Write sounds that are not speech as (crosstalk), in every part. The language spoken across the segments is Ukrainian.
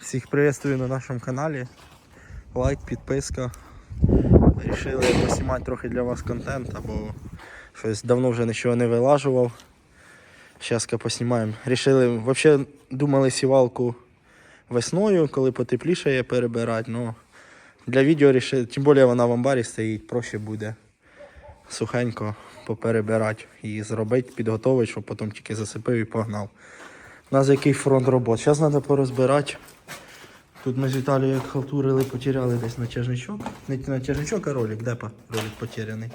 Всіх приветствую на нашому каналі. Лайк, підписка. Рішили поснімати трохи для вас контент, або щось давно вже нічого не вилажував. Зараз поснімаємо. Рішили, взагалі думали сівалку весною, коли потепліше є перебирати, але для відео рішили, тим більше вона в амбарі стоїть, проще буде сухенько поперебирати і зробити, підготовити, щоб потім тільки засипив і погнав. У нас який фронт робот. Зараз треба порозбирати. Тут ми з Віталією як халтурили, потеряли десь натяжничок. Не натяжничок, а ролик. депа ролик потеряний?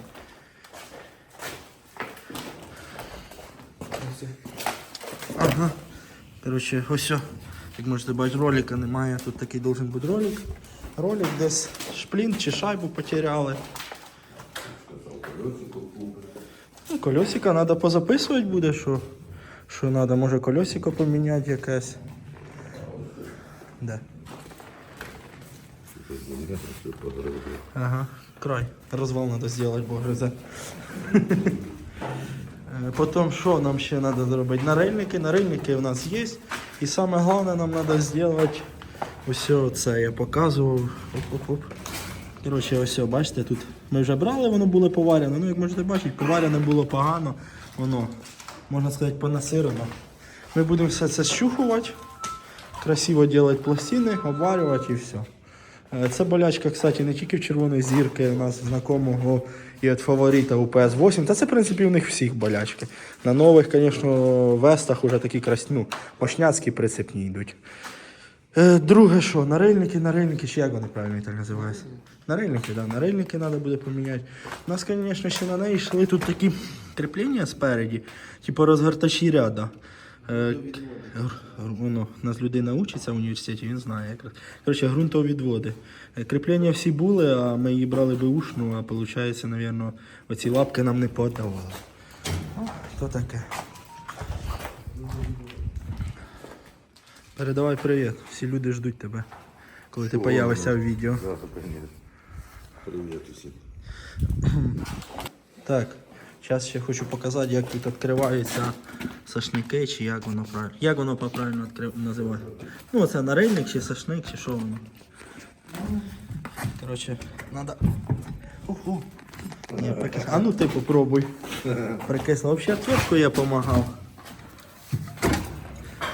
Ага. Коротше, ось. Як можете бачити, ролика немає. Тут такий должен бути ролик. Ролик десь шплінт чи шайбу потеряли. Ну, колесико треба позаписувати буде, що, що треба. Може колесико поміняти якесь. Де? Ага, край. Розвал треба зробити, бо гризе. Потім що нам ще треба зробити? Нарильники. Нарильники у нас є. І саме головне нам треба зробити ось це я показував. Оп-оп-оп. Коротше, ось, бачите, тут ми вже брали, воно було поварено. Ну, як можете бачити, поварене було погано, воно, можна сказати, понасирено. Ми будемо все це щухувати, красиво робити пластини, обварювати і все. Е, Це болячка, кстати, не тільки в червоної зірки, у нас знакомого і від фаворита у PS8. Та це, в принципі, у них всіх болячки. На нових, звісно, вестах вже такі красні, ну, мощняцькі прицепні йдуть. Е, Друге, що, нарильники, нарильники, чи як вони правильно так називаються? Нарильники, да, нарильники треба буде поміняти. У нас, звісно, ще на неї йшли тут такі кріплення спереді, типу розгортачі ряда. Е, воно, у нас людина учиться в університеті, він знає якраз. Коротше, ґрунтовідводи. Е, Кріплення всі були, а ми її брали беушну, а виходить, мабуть, оці лапки нам не подавали. Ну, то таке. Передавай привіт. Всі люди ждуть тебе, коли ти появишся в відео. Привет усім. Так, зараз ще хочу показати, як тут відкриваються сашники, чи як воно правильно. Як воно правильно відкрив... називати? Ну, це нарильник чи сашник, чи що воно. Коротше, треба. Ні, прикис... А ну ти попробуй. (laughs) Прикисло. Взагалі отвертку я допомагав.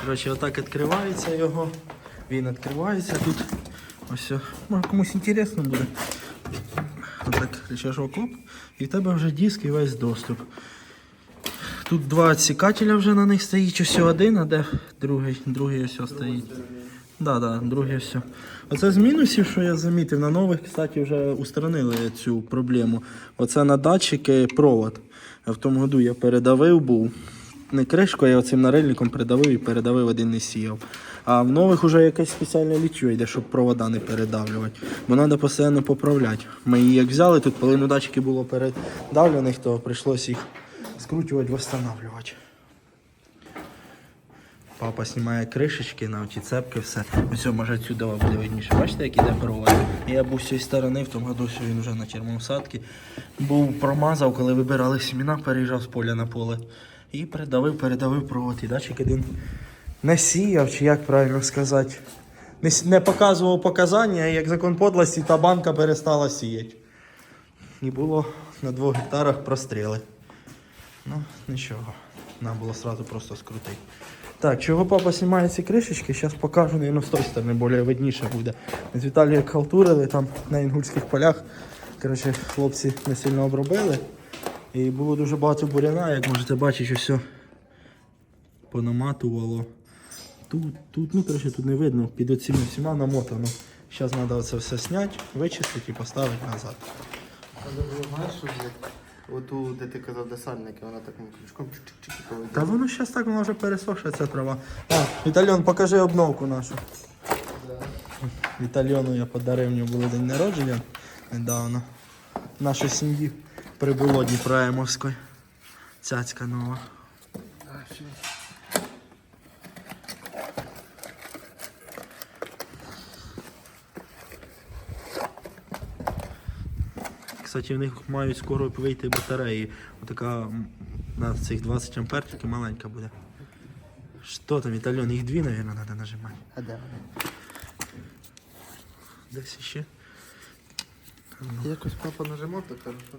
Коротше, отак відкривається його. Він відкривається тут. Ось. все. Може комусь інтересно буде. Кричиш окоп, і в тебе вже диск і весь доступ. Тут два відсікателя вже на них стоїть, ось один, а де другий, другий ось стоїть. Да, да, другий ось. Оце з мінусів, що я замітив, на нових, кстати, вже устранили цю проблему. Оце на датчики провод. В тому году я передавив був. Не кришкою, а оцим нарильником придавив і передавив один не сіяв. А в нових вже якесь спеціальне лічо йде, щоб провода не передавлювати. Бо треба постійно поправляти. Ми її як взяли, тут половину датчиків було передавлених, то прийшлося їх скручувати, встановлювати. Папа знімає кришечки на оті цепки, все. Ось може отсюди буде видніше. Бачите, як іде провод? Я був з цієї сторони, в тому году він вже на термосадці. Був промазав, коли вибирали семена, переїжджав з поля на поле. І передавив, передавив провод. І датчик один не сіяв, чи як правильно сказати. Не, не показував показання, як закон подлості, та банка перестала сіяти. І було на двох гектарах простріли. Ну, нічого. Нам було сразу просто скрутити. Так, чого папа знімає ці кришечки, зараз покажу, наверное, з тої сторони, більш видніше буде. З Віталією халтурили там на інгульських полях. Коротше, хлопці не сильно обробили. І було дуже багато буряна, як можете бачити, що все понаматувало. Тут, тут, ну коротше, тут не видно, під оціми всіма намотано. Зараз треба це все зняти, вичистити і поставити назад. Оту, де ти казав, де сальники, вона таким крючком чик-чик-чик. Та воно зараз так, воно вже пересохше, ця трава. А, Вітальон, покажи обновку нашу. Вітальйону я подарив, нього було день народження недавно. Нашій сім'ї прибуло Дніпроємовської. Цяцька нова. Кстати, в них мають скоро вийти батареї. Отака на цих 20 амперчиків маленька буде. Що там, Вітальон? Їх дві, мабуть, треба нажимати. А де вони? Десь ще. Якось папа нажимав, так хорошо.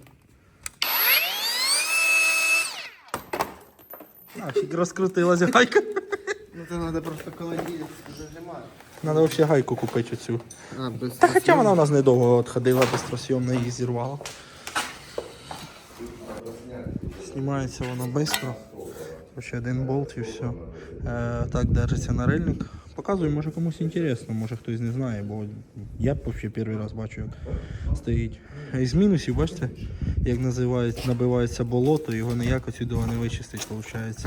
А, фіг розкрутилась гайка. Ну це треба просто коли їдеш, зажимаєш. Треба взагалі гайку купити оцю. А, без Хоча вона у нас недовго відходила, безпросйомно її зірвала. Знімається воно швидко. Короче, один болт і все. Е, так держиться нарильник. Показую, може комусь інтересно, може хтось не знає, бо я б взагалі перший раз бачу, як стоїть. Із мінусів, бачите, як називають, набивається болото, його ніяк отсюди не вичистить, виходить.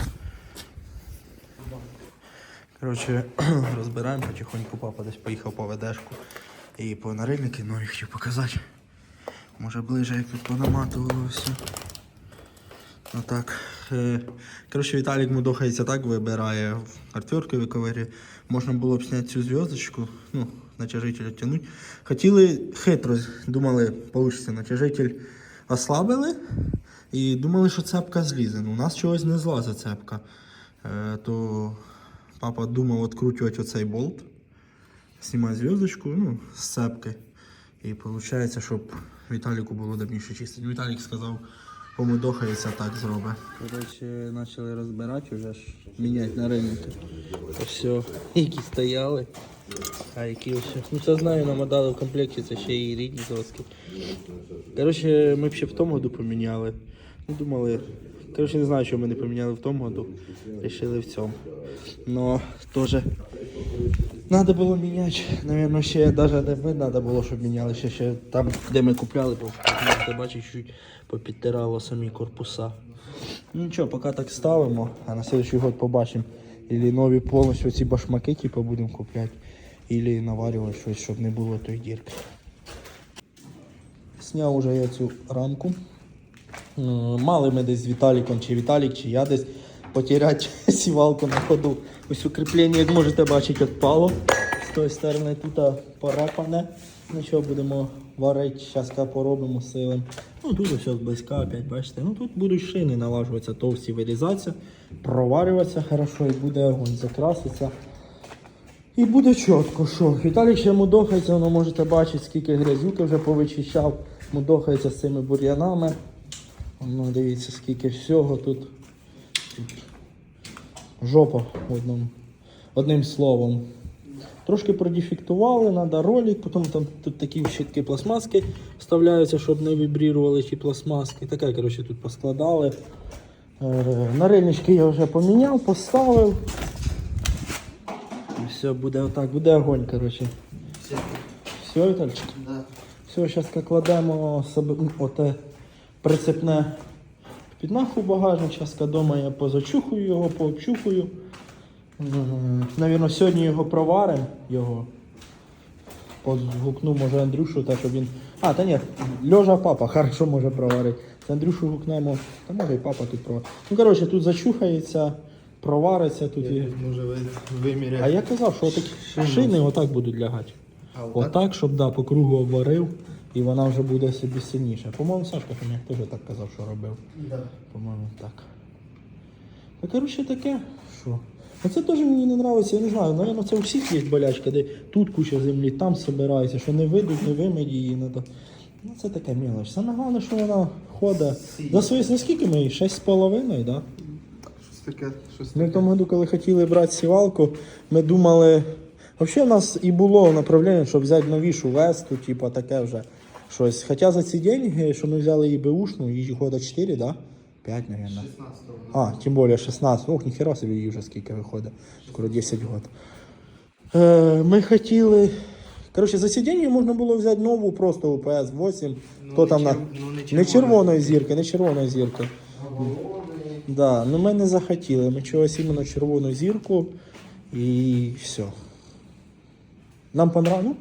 Коротше, (clears throat) розбираємо потихоньку, папа десь поїхав по ведешку і по нарильники нові хотів показати. Може ближе, як тут понаматувало все. Ну так. Е, Коротше, Віталік мудохається так, вибирає в отвертку виковирює. Можна було б зняти цю зв'язочку, ну, натяжитель відтягнути. Хотіли хитро, думали, вийде натяжитель ослабили і думали, що цепка злізе. Ну, у нас чогось не злазить цепка. Е, то папа думав відкручувати оцей болт, знімати зв'язочку, ну, з цепки. І виходить, щоб Віталіку було давніше чистити. Віталік сказав, помидохається, так зробить. Коротше, почали розбирати вже ж, на ринки. Все, які стояли. А які ще. Ну це знаю, нам дали в комплекті, це ще і рідні зразки. Коротше, ми ще в тому году поміняли. Ну, думали. Коротше, не знаю, що ми не поміняли в тому году. Рішили в цьому. Но теж Надо було міняти, Наверно, ще навіть не ми треба було, щоб міняли ще, ще там, де ми купляли, бо ти бачиш, чуть попідтирало самі корпуса. Ну нічого, поки так ставимо, а на следующий год побачимо. Ілі нові повністю ці башмаки типу, будемо купляти, ілі наварювати щось, щоб не було тої дірки. Сняв уже я цю рамку. Е, Мали ми десь з Віталіком, чи Віталік, чи я десь потеряти (laughs) сівалку на ходу. Ось укріплення, як можете бачити, відпало. З тої сторони тут порепане. Ну що, будемо варити, зараз поробимо силим. Ну тут все близька, опять бачите. Ну тут будуть шини налажуватися, товсті вирізатися, проварюватися хорошо і буде огонь закраситься. І буде чітко, що Віталій ще мудохається, воно можете бачити, скільки грязюки вже повичищав, мудохається з цими бур'янами. Ну, дивіться, скільки всього тут. тут жопа одним, одним словом. Трошки продефектували, треба ролик, потім там тут такі щітки пластмаски вставляються, щоб не вібрірували ті пластмаски. Таке, коротше, тут поскладали. Е, Нарильнички я вже поміняв, поставив. І все, буде отак, буде огонь, коротше. Все. Все, Вітальчик? Да. Все, зараз кладемо ну, оте прицепне під нахуй багажник. Зараз вдома я позачухую його, пообчухую. Навірно, сьогодні його проваримо. Його. Позгукну, може, Андрюшу, так щоб він. А, та ні, Льожа папа, хорошо може проварити. З Андрюшу гукнемо, та може і папа тут проварить. Ну, коротше, тут зачухається, провариться тут. І... Може виміряти. А я казав, що такі шини отак будуть лягати. Отак? Щоб да, по кругу обварив, і вона вже буде собі сильніша. По-моєму, Сашка Хомяк теж так казав, що робив. Да. По-моєму, так. Та коротше таке, що. Оце теж мені не подобається, я не знаю, напевно, це у всіх є болячка, де тут куча землі, там збирається, що не видуть, не вимить її. Надо. Ну це таке мілоч. Саме головне, що вона ходить. За свої, наскільки ми їй? 6,5, так? Да? Щось таке, щось Ми в тому году, коли хотіли брати сівалку, ми думали. Взагалі в нас і було направлення, щоб взяти новішу весту, типу таке вже щось. Хоча за ці деньги, що ми взяли її беушну, їй года 4, да? 5, мабуть. 16-го. А, тим більше 16. Ох, ніхера собі їй вже скільки виходить. Скоро 10 років. Е, ми хотіли. Коротше, за ці деньги можна було взяти нову просто УПС 8. Ну, Хто не там на... ну, не не червоної. червоної зірки, не червоної зірки. Да, ну ми не захотіли. Ми чогось іменно червону зірку і все. Нам понравилось. Ну,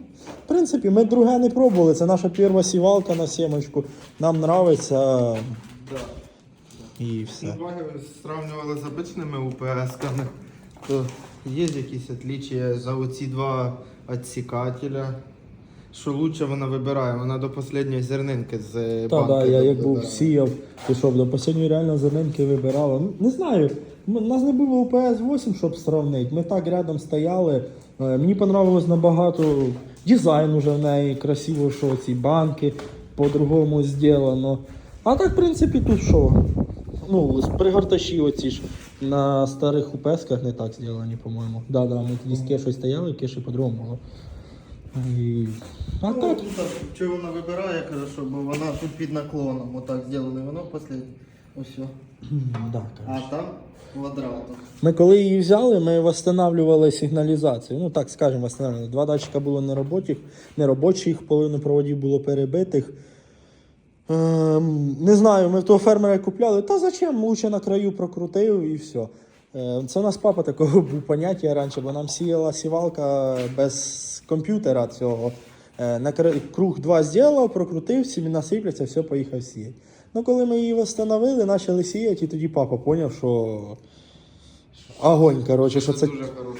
в принципі, ми друге не пробували. Це наша перша сівалка на сімочку. Нам подобається і все. Сравнювали з обичними УПС-ками, то є якісь відліччя за оці два відсікателя. Що лучше вона вибирає, вона до останньої зернинки з банки да, я як був сіяв, пішов до останньої реально зернинки вибирала. Ну, не знаю, у нас не було УПС 8, щоб сравнити. Ми так рядом стояли. Е, Мені понравилось набагато Дизайн уже в неї красиво, що ці банки по-другому зроблено. А так, в принципі, тут що? Ну, пригорташі оці ж на старих упесках не так зроблені, по-моєму. Да, да, ми тоді з кешою стояли, кеші по-другому було. І... А так. Що вона вибирає, каже, що бо вона тут під наклоном, отак зроблено, воно посліднє. Ось. Да, А там квадратом. Ми коли її взяли, ми встановлювали сигналізацію. Ну так скажемо, встановлювали. Два датчика було неробочих, неробочих, половину проводів було перебитих. Ем, не знаю, ми того фермера купляли. Та зачем? Лучше на краю прокрутив і все. Е, Це у нас папа такого був поняття раніше, бо нам сіяла сівалка без комп'ютера цього. Е, На круг два зробив, прокрутив, сіміна сипляться, все, поїхав сіяти. Ну, коли ми її встановили, почали сіяти, і тоді папа зрозумів, що огонь, коротше, що це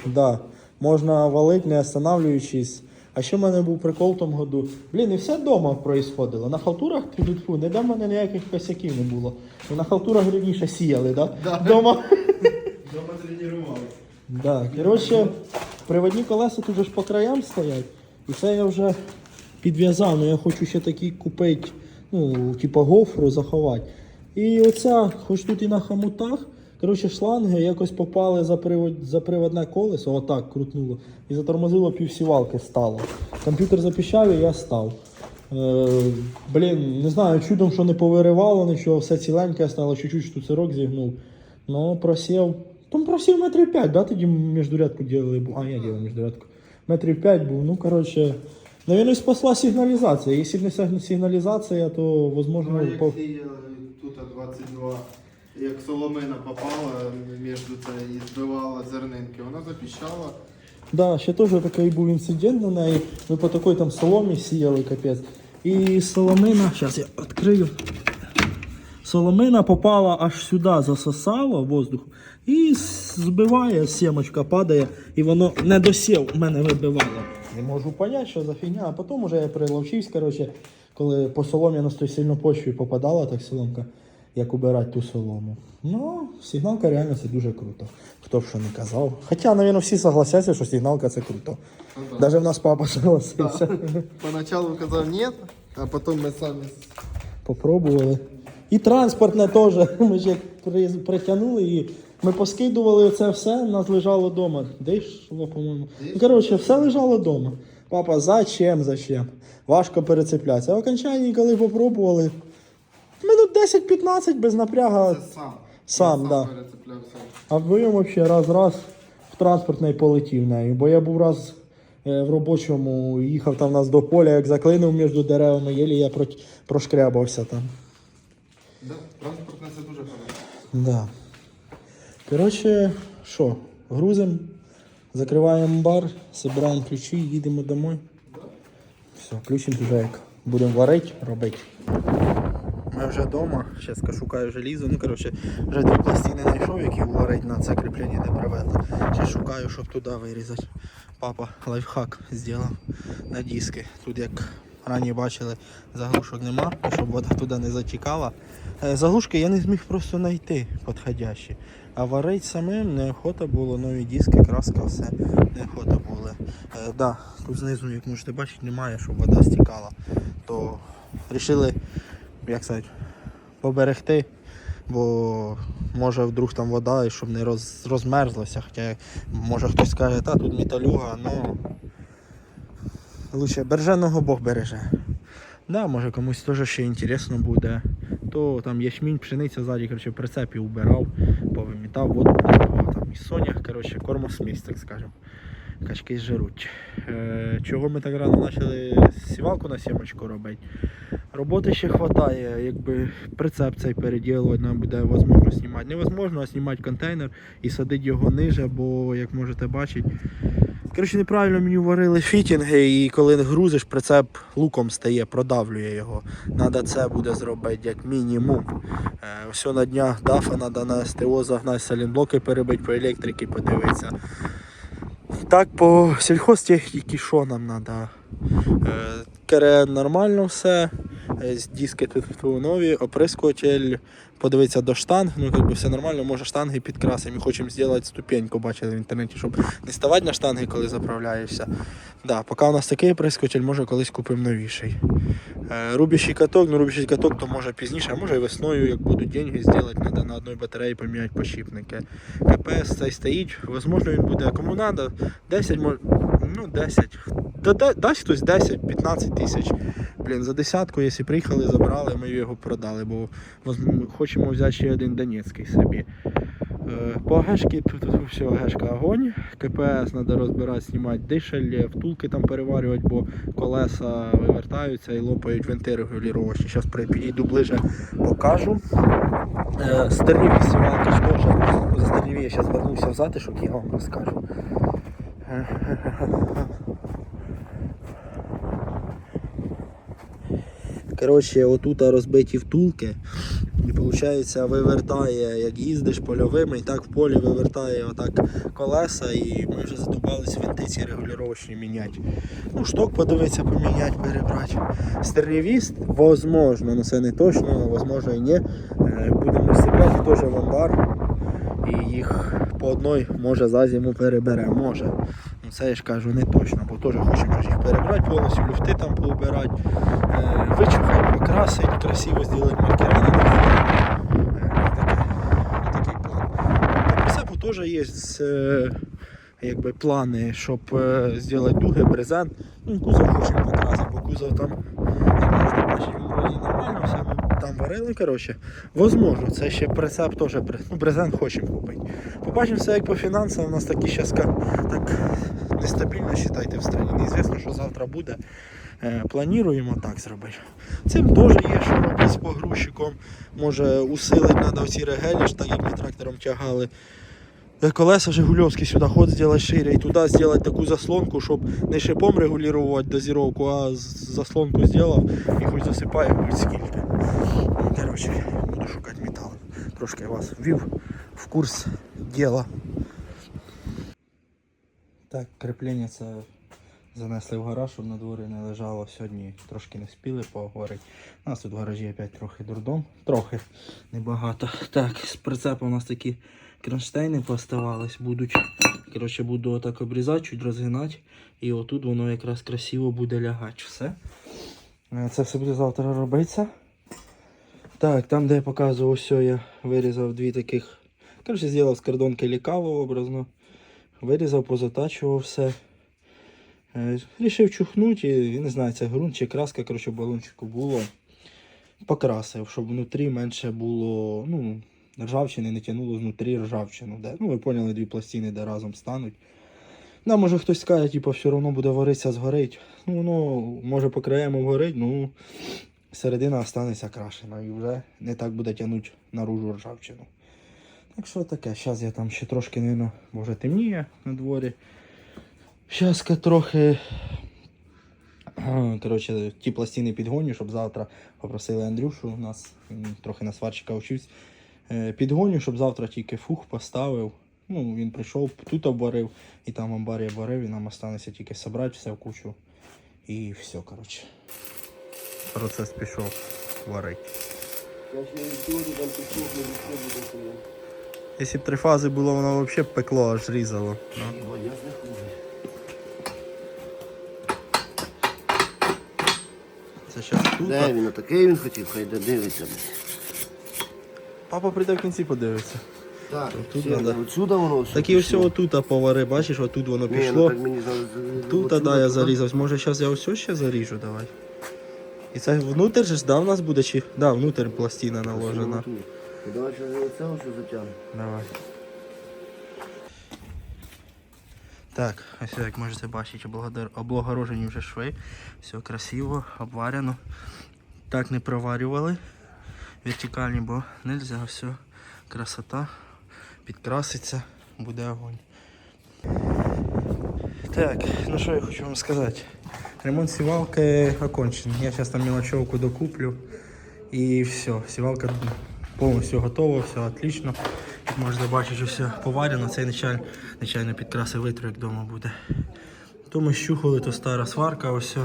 да, можна валити, не останавливаючись. А ще в мене був прикол в тому году. Блін, і все вдома проїсходило. На халтурах тьфу, ніде в мене ніяких косяків не було. І на халтурах раніше сіяли, да? Да. Дома. (laughs) Дома тренували. Да. Коротше, приводні колеса тут же ж по краям стоять. І це я вже підв'язав, але я хочу ще такий купити, ну, типу гофру заховати. І оця, хоч тут і на хамутах, коротше, шланги якось попали за, привод, за приводне колесо, отак крутнуло, і затормозило півсівалки стало. Комп'ютер запіщав і я став. Е, блін, не знаю, чудом, що не повиривало нічого, все ціленьке стало, чуть-чуть штуцерок зігнув. Ну, просів. Там просів метрів 5, да, тоді міждурядку делали. бу- А, я делав міждурядку. Метрів 5 був. Ну, коротше, навіть і спасла сигналізація. Якщо не сигна- сигналізація, то, Ну, можливо, як по... тут 22, як соломина попала між це і збивала зернинки, вона запіщала. Да, ще теж такий був інцидент на неї. Ми по такій там соломі сіяли, капець. І соломина, зараз я відкрию. Соломина попала аж сюди, засосала воздух і збиває, сімочка падає, і воно не досів мене вибивало. Не можу поняти, що за фігня, а потім уже я приловчився, коротше, коли по соломі на той сильно почві попадала так соломка, як убирати ту солому. Ну, сигналка реально це дуже круто. Хто б що не казав. Хоча, мабуть, всі согласяться, що сигналка це круто. Навіть в нас папа согласився. Поначалу казав ні, а потім ми самі. Попробували. І транспортне теж. Ми ж як при- притягнули її. Ми поскидували це все, нас лежало вдома. Де йшло, по-моєму. Ну, коротше, все лежало вдома. Папа, зачем, зачем? Важко перецеплятися. А в окончанні, коли попробували, минут 10-15 без напряга. Це сам. Сам, Я да. перецеплявся. А вдвоєм взагалі раз-раз в транспортний полетів нею. Бо я був раз е, в робочому, їхав там нас до поля, як заклинув між деревами, єлі я прот- прошкрябався там. Да, транспортне це дуже хорошо. Да. Коротше, що, грузимо, закриваємо бар, збираємо ключі, їдемо домой. Все, включимо як будемо варити, робити. Ми вже вдома, зараз шукаю желізо. Ну, коротше, вже дві пластини знайшов, які варити на це кріплення не привезли. Ще шукаю, щоб туди вирізати. Папа лайфхак зробив на диски. Тут як раніше бачили, заглушок нема, щоб вода туди не затікала. Е, Заглушки я не зміг просто знайти підходящі. А варити самим неохота було, нові диски, краска, все неохота було. Е, да, тут знизу, як можете бачити, немає, щоб вода стікала. То вирішили, як сказати, поберегти, бо може вдруг там вода, і щоб не роз, розмерзлося. Хоча може хтось скаже, та тут металюга, ну лучше береженого Бог береже. Да, може комусь теж ще інтересно буде. То там ячмінь, пшениця ззаді, коротше, в прицепі убирав, повимітав, воду поливав, там і сонях, коротше, кормосмісь, так скажемо. Качки жируть. Е, чого ми так рано почали сівалку на сімочку робити? Роботи ще вистачає, якби прицеп цей переділувати нам буде можливо знімати. Невозможно а знімати контейнер і садити його ниже, бо як можете бачити. Коротше, неправильно мені варили фітінги, і коли грузиш, прицеп луком стає, продавлює його. Надо це буде зробити як мінімум. Е, все на днях дафа треба на СТО загнати, салінблоки перебити по електрики, подивитися. Так, по сільхозтехніці що нам треба? Кере нормально все. Е, диски тут нові, оприскуватель, подивитися до штанг, ну якби все нормально, може штанги підкрасимо. Ми хочемо зробити ступеньку, бачили в інтернеті, щоб не ставати на штанги, коли заправляєшся. Да, поки у нас такий оприскуватель, може колись купимо новіший. Е, Рубящий каток, ну рубящий каток то може пізніше, а може і весною, як будуть деньги зробити, треба на одній батареї поміняти подшипники. КПС цей стоїть, можливо він буде кому треба, 10 ну 10. Да, да, дасть хтось 10-15 тисяч. Блін, за десятку, якщо приїхали, забрали, ми його продали, бо хочемо взяти ще один Донецький собі. Е, По АГшки тут, тут все АГшка огонь. КПС треба розбирати, знімати дишель, втулки там переварювати, бо колеса вивертаються і лопають винти регулювачі. Зараз підійду ближе, покажу. Е, Стерніві сівалки теж. Стерніві я зараз вернувся в затишок і вам розкажу. (laughs) Коротше, отут розбиті втулки. І виходить, вивертає, як їздиш польовими, і так в полі вивертає отак колеса, і ми вже задумались винти ці регулювачні міняти. Ну, шток подивитися, поміняти, перебрати. Стерневіст, возможно, ну це не точно, возможно і ні. Е, Будемо розсипляти теж в амбар. І їх по одной може за зиму перебере, може. Ну це я ж кажу не точно, бо теж хочемо їх перебрати, повністю люфти там поубирати, е, вичухати, покрасити, красиво зробити маркера. Е, Такий план. Прицепу теж є е, якби, плани, щоб зробити дуги, брезент. Ну, кузов хочемо покрасити, бо кузов там, як можна бачити, вроді нормально все, ну, там варили, коротше. Возможно, це ще прицеп теж, ну, брезент хочемо купити. Побачимо все як по фінансам, у нас такі зараз так нестабільно, вважайте, в страні. Неізвісно, що завтра буде. Е, Плануємо так зробити. Цим теж є, що робити з погрузчиком. Може усилити треба оці регелі, так як ми трактором тягали. Е, Колеса Жигульовські сюди ход зробити шире і туди зробити таку заслонку, щоб не шипом регулювати дозіровку, а заслонку зробив і хоч засипає, хоч скільки. Ну, Коротше, буду шукати метал. Трошки вас ввів в курс діла. Так, креплення це занесли в гараж, щоб на дворі не лежало. Сьогодні трошки не спіли поговорити. У нас тут в гаражі опять трохи дурдом. Трохи небагато. Так, з прицепу у нас такі кронштейни поставались. Будуть. Коротше, буду отак обрізати, чуть розгинати. І отут воно якраз красиво буде лягати. Все. Е, Це все буде завтра робитися. Так, там, де я показував, ось я вирізав дві таких. Коротше, зробив з кордонки лікаво образно. Вирізав, позатачував все. Е, Рішив чухнути, і, не знаю, це ґрунт чи краска, коротше, балончику було. Покрасив, щоб внутрі менше було, ну, ржавчини не тягнуло знутрі ржавчину. Де, ну, ви поняли, дві пластини, де разом стануть. Да, може хтось скаже, типу, все одно буде варитися, згорить. Ну, воно може по краям обгорить, ну середина останеться крашена і вже не так буде тягнути наружу ржавчину. Так що таке, зараз я там ще трошки, не може темніє на дворі. Зараз трохи. Коротше, ті пластини підгоню, щоб завтра попросили Андрюшу, у нас трохи на сварщика вчився. Е, Підгоню, щоб завтра тільки фух поставив. Ну, він прийшов, тут обварив, і там в амбарі обварив, і нам останеться тільки зібрати все в кучу. І все, коротше. Процес пішов варить. Якщо б три фази було, воно взагалі пекло, аж різало. Це зараз тут. Де він такий він хотів, хай де дивиться. Папа прийде в кінці подивиться. Так, Тут все, надо. отсюда воно все. Так і ось пішло. отут повари, бачиш, отут воно Ні, ну пішло. так мені зараз. Тут, да, я зарізав. Може зараз я ось ще заріжу, давай. І це внутрь же ж, да, у нас буде чи. Да, внутрь пластина наложена. Тут. Давай ще оце ось затягнемо. Давай. Так, ось як можете бачити, облагорожені вже шви. Все красиво, обварено. Так не проварювали. Вертикальні, бо нельзя, все. Красота. Підкраситься, буде огонь. Так, ну що я хочу вам сказати. Ремонт сівалки окончен. Я зараз там мелочевку докуплю. І все, сівалка повністю готова, все отлично. Як можете бачити, все поварено. Цей нечайно, нечайно підкраси витру, як вдома буде. То ми щухали, то стара сварка, ось все.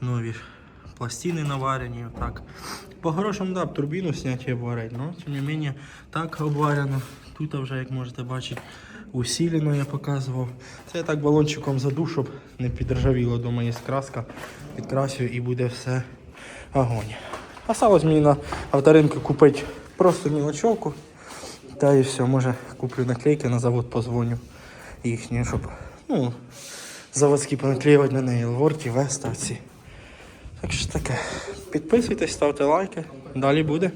нові пластини наварені, так. По-хорошому, да, турбіну зняти і обварити, але тим не менше так обварено. Тут вже, як можете бачити, усилено я показував. Це я так балончиком заду, щоб не підржавіло. Дома є краска, підкрасю і буде все огонь. Осталось мені на авторинку купити просто мілочовку. Та і все, може куплю наклейки на завод, позвоню їхні, щоб ну, заводські понаклеювати на неї Лворті, Веста. Так що таке. Підписуйтесь, ставте лайки. Далі буде.